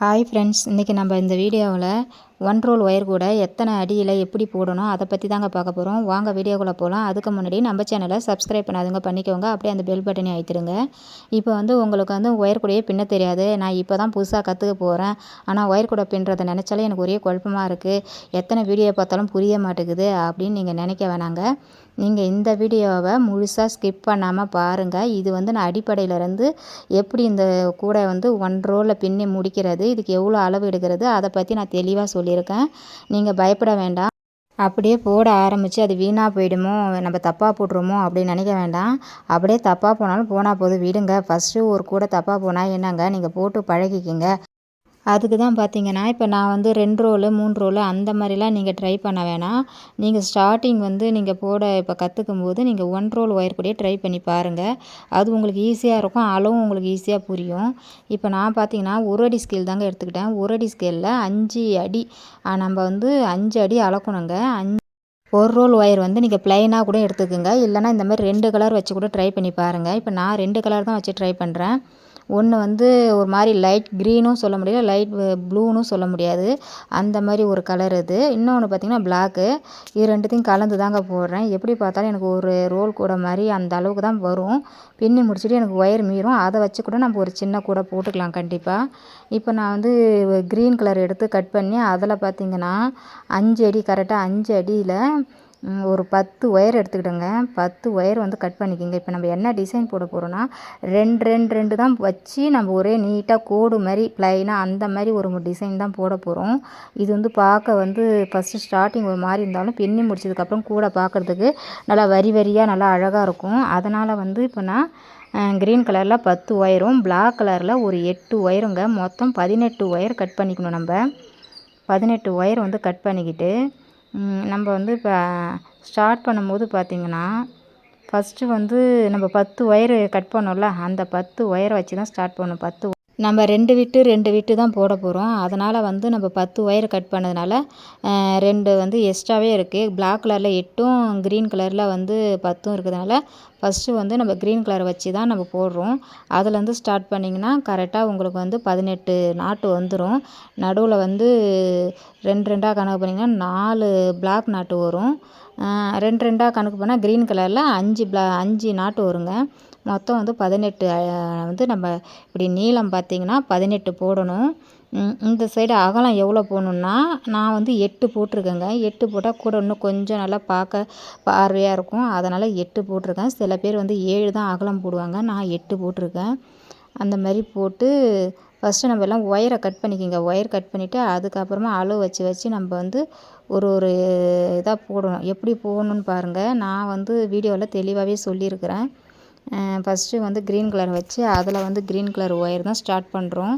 Hi friends இன்றைக்கி நம்ம இந்த வீடியோவில் ஒன் ரோல் ஒயர் கூட எத்தனை அடியில் எப்படி போடணும் அதை பற்றி தாங்க பார்க்க போகிறோம் வாங்க வீடியோக்குள்ளே போகலாம் அதுக்கு முன்னாடி நம்ம சேனலை சப்ஸ்கிரைப் பண்ணாதுங்க பண்ணிக்கோங்க. அப்படியே அந்த பெல் பட்டனை அழுத்திடுங்க. இப்போ வந்து உங்களுக்கு வந்து ஒயர் கூடையே பின்ன தெரியாது. நான் இப்போ தான் புதுசாக கற்றுக்க போகிறேன் ஆனால் ஒயர் கூட பின்னுறதை நினச்சாலே எனக்கு ஒரே குழப்பமாக இருக்குது எத்தனை வீடியோ பார்த்தாலும் புரிய மாட்டேங்குது அப்படின்னு நீங்கள் நினைக்க வேணாங்க. நீங்கள் இந்த வீடியோவை முழுசாக ஸ்கிப் பண்ணாமல் பாருங்கள் இது வந்து நான் அடிப்படையிலேருந்து எப்படி இந்த கூடை வந்து ஒன் ரோலில் பின்னி முடிக்கிறது இதுக்கு எவ்வளோ அளவு எடுக்கிறது அதை பற்றி நான் தெளிவாக சொல்லியிருக்கேன். நீங்கள் பயப்பட வேண்டாம். அப்படியே போட ஆரம்பித்து அது வீணாக போயிடுமோ நம்ம தப்பாக போட்டுருமோ அப்படின்னு நினைக்க வேண்டாம். அப்படியே தப்பாக போனாலும் போனால் போதும். விடுங்க. ஃபஸ்ட்டு ஒரு கூட தப்பாக போனால் என்னங்க? நீங்கள் போட்டு பழகிக்கிங்க. அதுக்கு தான் பார்த்தீங்கன்னா இப்போ நான் வந்து ரெண்டு ரோலு மூணு ரோலு அந்த மாதிரிலாம் நீங்கள் ட்ரை பண்ண வேணாம். நீங்கள் ஸ்டார்டிங் வந்து நீங்கள் போட இப்போ கற்றுக்கும் போது நீங்கள் ஒன் ரோல் ஒயர் கூடயே ட்ரை பண்ணி பாருங்கள் அது உங்களுக்கு ஈஸியாக இருக்கும். அளவும் உங்களுக்கு ஈஸியாக புரியும். இப்போ நான் பார்த்தீங்கன்னா ஒரு அடி ஸ்கேல் தாங்க எடுத்துக்கிட்டேன். ஒரு அடி ஸ்கேலில் அஞ்சு அடி நம்ம வந்து அஞ்சு அடி அளக்கணுங்க. அஞ்சு ஒரு ரோல் ஒயர் வந்து நீங்கள் ப்ளைனாக கூட எடுத்துக்கோங்க. இல்லைனா இந்த மாதிரி ரெண்டு கலர் வச்சு கூட ட்ரை பண்ணி பாருங்கள் இப்போ நான் ரெண்டு கலர் தான் வச்சு ட்ரை பண்ணுறேன் ஒன்று வந்து ஒரு மாதிரி லைட் க்ரீனும் சொல்ல முடியல லைட் ப்ளூனும் சொல்ல முடியாது. அந்த மாதிரி ஒரு கலர் இது. இன்னொன்று பார்த்திங்கன்னா பிளாக்கு இது ரெண்டுத்தையும் கலந்து தாங்க போடுறேன். எப்படி பார்த்தாலும் எனக்கு ஒரு ரோல் கூட மாதிரி அந்த அளவுக்கு தான் வரும். பின்னி முடிச்சுட்டு எனக்கு ஒயர் மீறும். அதை வச்சு கூட நம்ம ஒரு சின்ன கூட போட்டுக்கலாம் கண்டிப்பாக இப்போ நான் வந்து க்ரீன் கலர் எடுத்து கட் பண்ணி அதில் பார்த்திங்கன்னா அஞ்சு அடி கரெக்டாக அஞ்சு அடியில் ஒரு பத்து ஒயர் எடுத்துக்கிட்டோங்க பத்து ஒயர் வந்து கட் பண்ணிக்கோங்க. இப்போ நம்ம என்ன டிசைன் போட போகிறோன்னா ரெண்டு ரெண்டு ரெண்டு தான் வச்சு நம்ம ஒரே நீட்டாக கோடு மாதிரி ப்ளைனாக அந்த மாதிரி ஒரு டிசைன் தான் போட போகிறோம் இது வந்து பார்க்க வந்து ஃபஸ்ட்டு ஸ்டார்டிங் ஒரு மாதிரி இருந்தாலும் பின்னி முடிச்சதுக்கப்புறம் கூட பார்க்குறதுக்கு நல்லா வரி வரியாக நல்லா அழகாக இருக்கும். அதனால் வந்து இப்போ நான் க்ரீன் கலரில் பத்து ஒயரும் பிளாக் கலரில் ஒரு எட்டு ஒயருங்க. மொத்தம் பதினெட்டு ஒயர் கட் பண்ணிக்கணும் நம்ம. பதினெட்டு ஒயர் வந்து கட் பண்ணிக்கிட்டு நம்ம வந்து இப்போ ஸ்டார்ட் பண்ணும்போது பார்த்திங்கன்னா ஃபஸ்ட்டு வந்து நம்ம பத்து ஒயரு கட் பண்ணோம்ல அந்த பத்து ஒயரை வச்சு தான் ஸ்டார்ட் பண்ணணும் பத்து நம்ம ரெண்டு விட்டு ரெண்டு விட்டு தான் போட போகிறோம் அதனால் வந்து நம்ம பத்து ஒயர் கட் பண்ணதுனால ரெண்டு வந்து எக்ஸ்ட்ராவே இருக்குது பிளாக் கலரில் எட்டும் க்ரீன் கலரில் வந்து பத்தும் இருக்கிறதுனால ஃபஸ்ட்டு வந்து நம்ம க்ரீன் கலர் வச்சு தான் நம்ம போடுறோம். அதுலேருந்து ஸ்டார்ட் பண்ணிங்கன்னா கரெக்டாக உங்களுக்கு வந்து பதினெட்டு நாட்டு வந்துடும் நடுவில் வந்து ரெண்டு ரெண்டாக கணக்கு பண்ணிங்கன்னா நாலு பிளாக் நாட்டு வரும். ரெண்டு ரெண்டாக கணக்கு பண்ணால் க்ரீன் கலரில் அஞ்சு ப்ளா அஞ்சு நாட்டு வருங்க. மொத்தம் வந்து பதினெட்டு வந்து நம்ம இப்படி நீளம் பார்த்திங்கன்னா பதினெட்டு போடணும். இந்த சைடு அகலம் எவ்வளோ போடணுன்னா நான் வந்து எட்டு போட்டிருக்கேங்க. எட்டு போட்டால் கூட இன்னும் கொஞ்சம் நல்லா பார்க்க பார்வையாக இருக்கும். அதனால் எட்டு போட்டிருக்கேன். சில பேர் வந்து ஏழு தான் அகலம் போடுவாங்க. நான் எட்டு போட்டிருக்கேன். அந்த மாதிரி போட்டு ஃபஸ்ட்டு நம்ம எல்லாம் ஒயரை கட் பண்ணிக்கோங்க. ஒயர் கட் பண்ணிவிட்டு அதுக்கப்புறமா அளவு வச்சு வச்சு நம்ம வந்து ஒரு ஒரு இதாக போடணும். எப்படி போடணுன்னு பாருங்கள் நான் வந்து வீடியோவில் தெளிவாகவே சொல்லியிருக்கிறேன். ஃபஸ்ட்டு வந்து க்ரீன் கலர் வச்சு அதில் வந்து க்ரீன் கலர் ஒயர் தான் ஸ்டார்ட் பண்ணுறோம்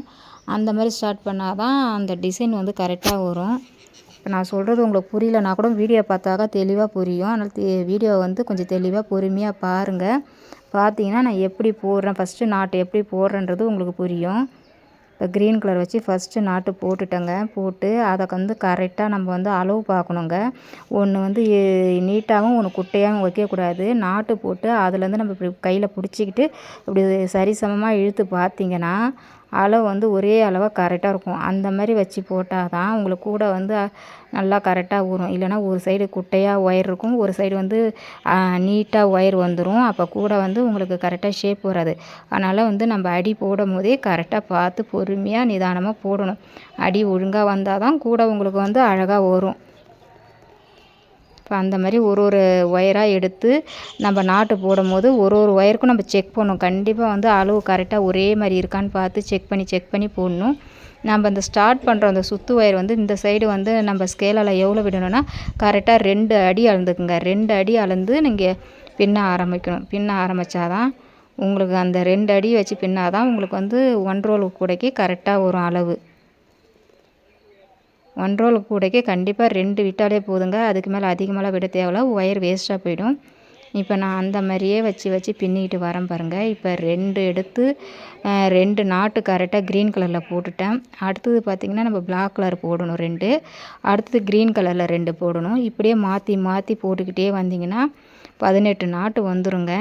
அந்த மாதிரி ஸ்டார்ட் பண்ணால் தான் அந்த டிசைன் வந்து கரெக்டாக வரும். இப்போ நான் சொல்கிறது உங்களுக்கு புரியலனா கூட வீடியோ பார்த்தாக்கா தெளிவாக புரியும். அதனால் தெ வீடியோ வந்து கொஞ்சம் தெளிவாக பொறுமையாக பாருங்கள் பார்த்தீங்கன்னா நான் எப்படி போடுறேன் ஃபஸ்ட்டு நாட்டு எப்படி போடுறேன்றது உங்களுக்கு புரியும். இப்போ க்ரீன் கலர் வச்சு ஃபஸ்ட்டு நாட்டு போட்டுட்டேங்க. போட்டு அதை வந்து கரெக்டாக நம்ம வந்து அளவு பார்க்கணுங்க. ஒன்று வந்து நீட்டாகவும் ஒன்று குட்டையாகவும் வைக்கக்கூடாது. நாட்டு போட்டு அதுலேருந்து நம்ம இப்படி கையில் பிடிச்சிக்கிட்டு இப்படி சரிசமமாக இழுத்து பார்த்தீங்கன்னா அளவு வந்து ஒரே அளவாக கரெக்டாக இருக்கும். அந்த மாதிரி வச்சு போட்டால் தான் உங்களுக்கு கூட வந்து நல்லா கரெக்டாக ஊறும். இல்லைனா ஒரு சைடு குட்டையாக ஒயர் இருக்கும். ஒரு சைடு வந்து நீட்டாக ஒயர் வந்துடும் அப்போ கூட வந்து உங்களுக்கு கரெக்டாக ஷேப் வராது. அதனால் வந்து நம்ம அடி போடும் போதே கரெக்டாக பார்த்து பொறுமையாக நிதானமாக போடணும். அடி ஒழுங்காக வந்தால் தான் கூட உங்களுக்கு வந்து அழகாக வரும் இப்போ அந்த மாதிரி ஒரு ஒரு ஒயராக எடுத்து நம்ம நாட்டு போடும்போது ஒரு ஒரு ஒயருக்கும் நம்ம செக் பண்ணணும் கண்டிப்பாக வந்து அளவு கரெக்டாக ஒரே மாதிரி இருக்கான்னு பார்த்து செக் பண்ணி செக் பண்ணி போடணும். நம்ம இந்த ஸ்டார்ட் பண்ணுற அந்த சுற்று ஒயர் வந்து இந்த சைடு வந்து நம்ம ஸ்கேலால் எவ்வளோ விடணும்னா கரெக்டாக ரெண்டு அடி அளந்துக்குங்க. ரெண்டு அடி அளந்து நீங்கள் பின்ன ஆரம்பிக்கணும். பின்ன ஆரம்பித்தாதான் உங்களுக்கு அந்த ரெண்டு அடி வச்சு பின்னாதான் உங்களுக்கு வந்து ஒன் ரோல் கூடைக்கு கரெக்டாக வரும் அளவு. ஒன் ரோல் கூடைக்கு கண்டிப்பாக ரெண்டு விட்டாலே போதுங்க. அதுக்கு மேலே அதிகமாகலாம் விட தேவையில்ல. ஒயர் வேஸ்ட்டாக போயிடும். இப்போ நான் அந்த மாதிரியே வச்சு வச்சு பின்னிக்கிட்டு வரேன் பாருங்கள் இப்போ ரெண்டு எடுத்து ரெண்டு நாட்டு கரெக்டாக க்ரீன் கலரில் போட்டுட்டேன். அடுத்தது பார்த்திங்கன்னா நம்ம பிளாக் கலர் போடணும் ரெண்டு. அடுத்தது க்ரீன் கலரில் ரெண்டு போடணும். இப்படியே மாற்றி மாற்றி போட்டுக்கிட்டே வந்திங்கன்னா பதினெட்டு நாட்டு வந்துருங்க.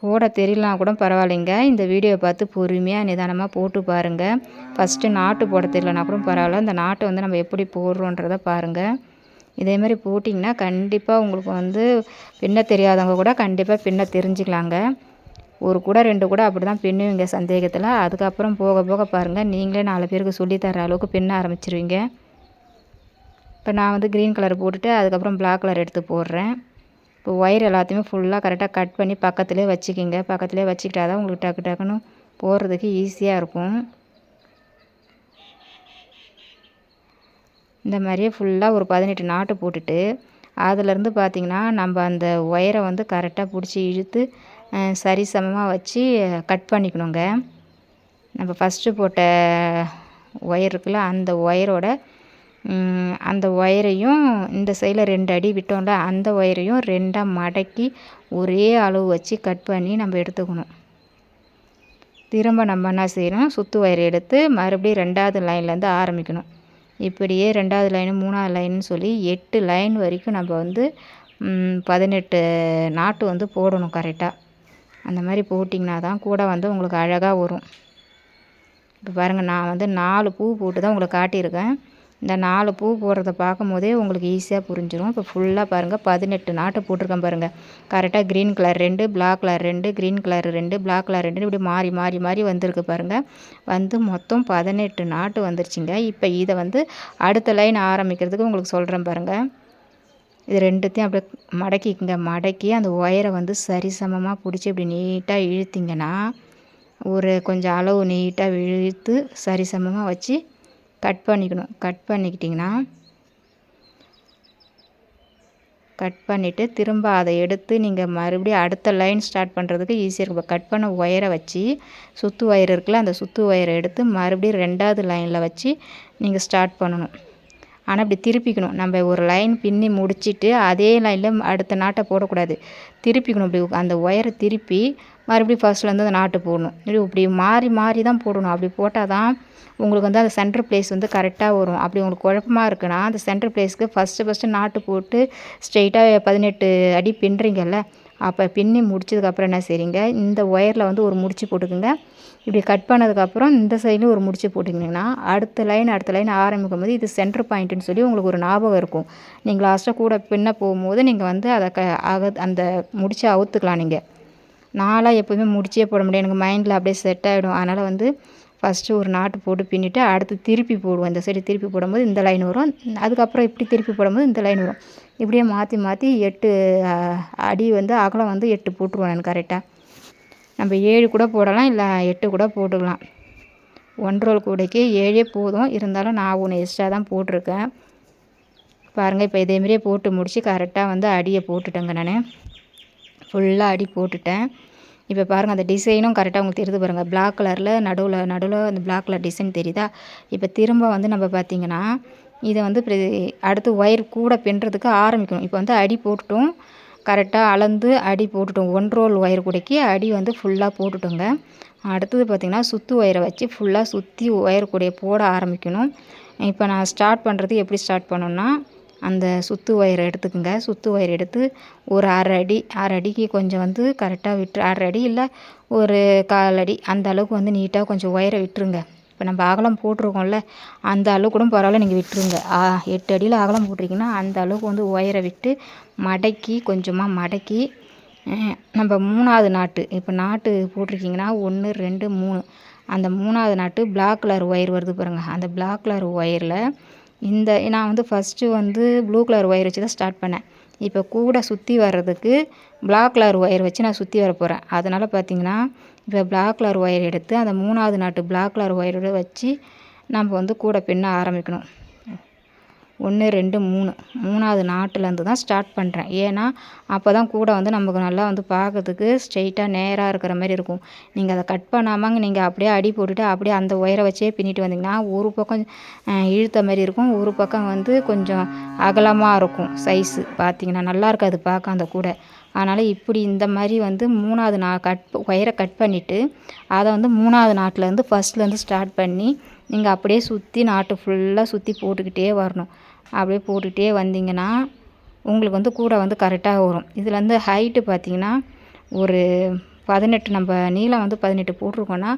போட தெரியலனா கூட பரவாயில்லைங்க. இந்த வீடியோவை பார்த்து பொறுமையாக நிதானமாக போட்டு பாருங்கள் ஃபஸ்ட்டு நாட்டு போட தெரியலனா கூட பரவாயில்ல. இந்த நாட்டை வந்து நம்ம எப்படி போடுறோன்றதை பாருங்கள் இதே மாதிரி போட்டிங்கன்னா கண்டிப்பாக உங்களுக்கு வந்து பின்ன தெரியாதவங்க கூட கண்டிப்பாக பின்ன தெரிஞ்சுக்கலாங்க. ஒரு கூட ரெண்டு கூட அப்படி தான் பின்னுவீங்க சந்தேகத்தில். அதுக்கப்புறம் போக போக பாருங்கள் நீங்களே நாலு பேருக்கு சொல்லித்தர அளவுக்கு பின்ன ஆரம்பிச்சிருவீங்க. இப்போ நான் வந்து க்ரீன் கலர் போட்டுட்டு அதுக்கப்புறம் பிளாக் கலர் எடுத்து போடுறேன். இப்போ ஒயர் எல்லாத்தையுமே ஃபுல்லாக கரெக்டாக கட் பண்ணி பக்கத்துலேயே வச்சுக்கிங்க. பக்கத்துலேயே வச்சுக்கிட்டா தான் உங்களுக்கு டக்கு டக்குன்னு போடுறதுக்கு ஈஸியாக இருக்கும். இந்த மாதிரியே ஃபுல்லாக ஒரு பதினெட்டு நாட்டு போட்டுட்டு அதுலேருந்து பார்த்திங்கன்னா நம்ம அந்த ஒயரை வந்து கரெக்டாக பிடிச்சி இழுத்து சரி சமமாக வச்சு கட் பண்ணிக்கணுங்க. நம்ம ஃபஸ்ட்டு போட்ட ஒயர் இருக்குல்ல அந்த ஒயரோட அந்த ஒயரையும் இந்த சைடில் ரெண்டு அடி விட்டோம்ல அந்த ஒயரையும் ரெண்டாக மடக்கி ஒரே அளவு வச்சு கட் பண்ணி நம்ம எடுத்துக்கணும். திரும்ப நம்ம என்ன செய்யணும்? சுற்று ஒயர் எடுத்து மறுபடியும் ரெண்டாவது லைன்லேருந்து ஆரம்பிக்கணும். இப்படியே ரெண்டாவது லைனு மூணாவது லைன்னு சொல்லி எட்டு லைன் வரைக்கும் நம்ம வந்து பதினெட்டு நாட்டு வந்து போடணும் கரெக்டாக அந்த மாதிரி போட்டிங்கன்னா தான் கூட வந்து உங்களுக்கு அழகாக வரும். இப்போ பாருங்கள் நான் வந்து நாலு பூ போட்டு தான் உங்களுக்கு காட்டியிருக்கேன். இந்த நாலு பூ போடுறத பார்க்கும் போதே உங்களுக்கு ஈஸியாக புரிஞ்சிடும் இப்போ ஃபுல்லாக பாருங்கள் பதினெட்டு நாட்டு போட்டிருக்கேன் பாருங்கள் கரெக்டாக க்ரீன் கலர் ரெண்டு பிளாக் கலர் ரெண்டு க்ரீன் கலர் ரெண்டு பிளாக் கலர் ரெண்டு இப்படி மாறி மாறி மாறி வந்திருக்கு பாருங்கள் வந்து மொத்தம் பதினெட்டு நாட்டு வந்துருச்சுங்க. இப்போ இதை வந்து அடுத்த லைன் ஆரம்பிக்கிறதுக்கு உங்களுக்கு சொல்கிறேன் பாருங்கள் இது ரெண்டுத்தையும் அப்படியே மடக்கிக்குங்க. மடக்கி அந்த ஒயரை வந்து சரிசமமாக பிடிச்சி இப்படி நீட்டாக இழுத்திங்கன்னா ஒரு கொஞ்சம் அளவு நீட்டாக இழுத்து சரிசமமாக வச்சு கட் பண்ணிக்கணும். கட் பண்ணிக்கிட்டிங்கன்னா கட் பண்ணிவிட்டு திரும்ப அதை எடுத்து நீங்கள் மறுபடியும் அடுத்த லைன் ஸ்டார்ட் பண்ணுறதுக்கு ஈஸியாக இருக்கும். இப்போ கட் பண்ண ஒயரை வச்சு சுற்று ஒயர் இருக்குல்ல அந்த சுற்று ஒயரை எடுத்து மறுபடியும் ரெண்டாவது லைனில் வச்சு நீங்கள் ஸ்டார்ட் பண்ணணும். ஆனால் இப்படி திருப்பிக்கணும். நம்ம ஒரு லைன் பின்னி முடிச்சுட்டு அதே லைனில் அடுத்த நாட்டை போடக்கூடாது. திருப்பிக்கணும். இப்படி அந்த ஒயரை திருப்பி மறுபடியும் ஃபர்ஸ்ட்லேருந்து அந்த நாட்டு போடணும். இப்படி மாறி மாறி தான் போடணும். அப்படி போட்டால் தான் உங்களுக்கு வந்து அந்த சென்டர் பிளேஸ் வந்து கரெக்டாக வரும். அப்படி உங்களுக்கு குழப்பமாக இருக்குன்னா அந்த சென்டர் பிளேஸ்க்கு ஃபஸ்ட்டு ஃபஸ்ட்டு நாட்டு போட்டு ஸ்ட்ரெயிட்டாக பதினெட்டு அடி பின்னுறீங்கல்ல அப்போ பின்னி முடிச்சதுக்கப்புறம் என்ன செய்கிறீங்க இந்த ஒயரில் வந்து ஒரு முடிச்சு போட்டுக்கோங்க. இப்படி கட் பண்ணதுக்கப்புறம் இந்த சைட்லேயும் ஒரு முடிச்சு போட்டிங்கன்னா அடுத்த லைன் அடுத்த லைன் ஆரம்பிக்கும் போது இது சென்டர் பாயிண்ட்டுன்னு சொல்லி உங்களுக்கு ஒரு ஞாபகம் இருக்கும். நீங்கள் லாஸ்ட்டாக கூட பின்ன போகும்போது நீங்கள் வந்து அதை க அக அந்த முடிச்சு அவுத்துக்கலாம் நீங்கள் நாளாக எப்போதுமே முடிச்சே போட முடியும் எனக்கு மைண்டில் அப்படியே செட் ஆகிடும் அதனால் வந்து ஃபஸ்ட்டு ஒரு நாட்டு போட்டு பின்னிட்டு அடுத்து திருப்பி போடுவோம். இந்த சைடு திருப்பி போடும்போது இந்த லைன் வரும். அதுக்கப்புறம் இப்படி திருப்பி போடும்போது இந்த லைன் வரும். இப்படியே மாற்றி மாற்றி எட்டு அடி வந்து அகலம் வந்து எட்டு போட்டுருவோம் நான் கரெக்டாக நம்ம ஏழு கூட போடலாம். இல்லை எட்டு கூட போட்டுக்கலாம். ஒன்றரை கூடைக்கு ஏழே போதும். இருந்தாலும் நான் ஒன்று எக்ஸ்ட்ரா தான் போட்டிருக்கேன். பாருங்கள் இப்போ இதேமாரியே போட்டு முடித்து கரெக்டாக வந்து அடியை போட்டுட்டேங்க நான். ஃபுல்லாக அடி போட்டுட்டேன். இப்போ பாருங்கள் அந்த டிசைனும் கரெக்டாக உங்களுக்கு தெரியுது பாருங்கள் பிளாக் கலரில் நடுவில் நடுவில் அந்த பிளாக் கலர் டிசைன் தெரியுதா? இப்போ திரும்ப வந்து நம்ம பார்த்திங்கன்னா இதை வந்து அடுத்து ஒயர் கூட பின்னுறதுக்கு ஆரம்பிக்கணும். இப்போ வந்து அடி போட்டுட்டோம். கரெக்டாக அளந்து அடி போட்டுட்டோம். ஒன் ரோல் ஒயர் கூடைக்கு அடி வந்து ஃபுல்லாக போட்டுட்டோங்க. அடுத்தது பார்த்திங்கன்னா சுற்று ஒயரை வச்சு ஃபுல்லாக சுற்றி ஒயர் கூடைய போட ஆரம்பிக்கணும். இப்போ நான் ஸ்டார்ட் பண்ணுறது எப்படி ஸ்டார்ட் பண்ணணுன்னா அந்த சுற்று ஒயரை எடுத்துக்கோங்க. சுற்று ஒயர் எடுத்து ஒரு அரை அடி அரை அடிக்கு கொஞ்சம் வந்து கரெக்டாக விட்டு அரை அடி இல்லை ஒரு கால் அடி அந்த அளவுக்கு வந்து நீட்டாக கொஞ்சம் ஒயரை விட்டுருங்க. இப்போ நம்ம அகலம் போட்டிருக்கோம்ல அந்த அளவு கூட பரவாயில்ல நீங்கள் விட்டுருங்க. எட்டு அடியில் அகலம் போட்டிருக்கீங்கன்னா அந்த அளவுக்கு வந்து ஒயரை விட்டு மடக்கி கொஞ்சமாக மடக்கி நம்ம மூணாவது நாட்டு இப்போ நாட்டு போட்டிருக்கீங்கன்னா ஒன்று ரெண்டு மூணு. அந்த மூணாவது நாட்டு பிளாக் கலர் ஒயர் வருது பாருங்கள் அந்த பிளாக் கலர் ஒயரில் இந்த நான் வந்து ஃபஸ்ட்டு வந்து ப்ளூ கலர் ஒயர் வச்சு தான் ஸ்டார்ட் பண்ணேன். இப்போ கூட சுற்றி வர்றதுக்கு பிளாக் கலர் ஒயர் வச்சு நான் சுற்றி வர போகிறேன் அதனால் பார்த்திங்கன்னா இப்போ பிளாக் கலர் ஒயர் எடுத்து அந்த மூணாவது நாட்டு பிளாக் கலர் ஒயரோட வச்சு நம்ம வந்து கூட பின்ன ஆரம்பிக்கணும். ஒன்று ரெண்டு மூணு. மூணாவது நாட்டுலேருந்து தான் ஸ்டார்ட் பண்ணுறேன் ஏன்னா அப்போ தான் கூட வந்து நமக்கு நல்லா வந்து பார்க்கறதுக்கு ஸ்ட்ரெயிட்டாக நேராக இருக்கிற மாதிரி இருக்கும். நீங்கள் அதை கட் பண்ணாமல் நீங்கள் அப்படியே அடி போட்டுட்டு அப்படியே அந்த ஒயரை வச்சே பின்னிட்டு வந்தீங்கன்னா ஒரு பக்கம் இழுத்த மாதிரி இருக்கும். ஒரு பக்கம் வந்து கொஞ்சம் அகலமாக இருக்கும் சைஸு பார்த்தீங்கன்னா நல்லா இருக்காது பார்க்க அந்த கூடை. அதனால் இப்படி இந்த மாதிரி வந்து மூணாவது நா கட் ஒயரை கட் பண்ணிவிட்டு அதை வந்து மூணாவது நாட்டிலேருந்து ஃபஸ்ட்லேருந்து ஸ்டார்ட் பண்ணி நீங்கள் அப்படியே சுற்றி நாட்டு ஃபுல்லாக சுற்றி போட்டுக்கிட்டே வரணும். அப்படியே போட்டுகிட்டே வந்தீங்கன்னா உங்களுக்கு வந்து கூடை வந்து கரெக்டாக வரும். இதில் வந்து ஹைட்டு பார்த்திங்கன்னா ஒரு பதினெட்டு நம்ம நீளம் வந்து பதினெட்டு போட்டிருக்கோன்னா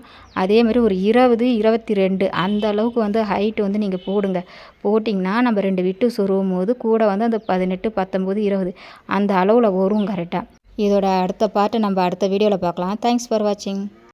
அதேமாதிரி ஒரு இருபது இருபத்தி ரெண்டு அந்த அளவுக்கு வந்து ஹைட்டு வந்து நீங்கள் போடுங்க. போட்டிங்கன்னா நம்ம ரெண்டு விட்டு சொருவும் போது கூட வந்து அந்த பதினெட்டு பத்தொம்போது இருபது அந்த அளவில் வரும் கரெக்டாக. இதோட அடுத்த பாட்டை நம்ம அடுத்த வீடியோவில் பார்க்கலாம். தேங்க்ஸ் ஃபார் வாட்சிங்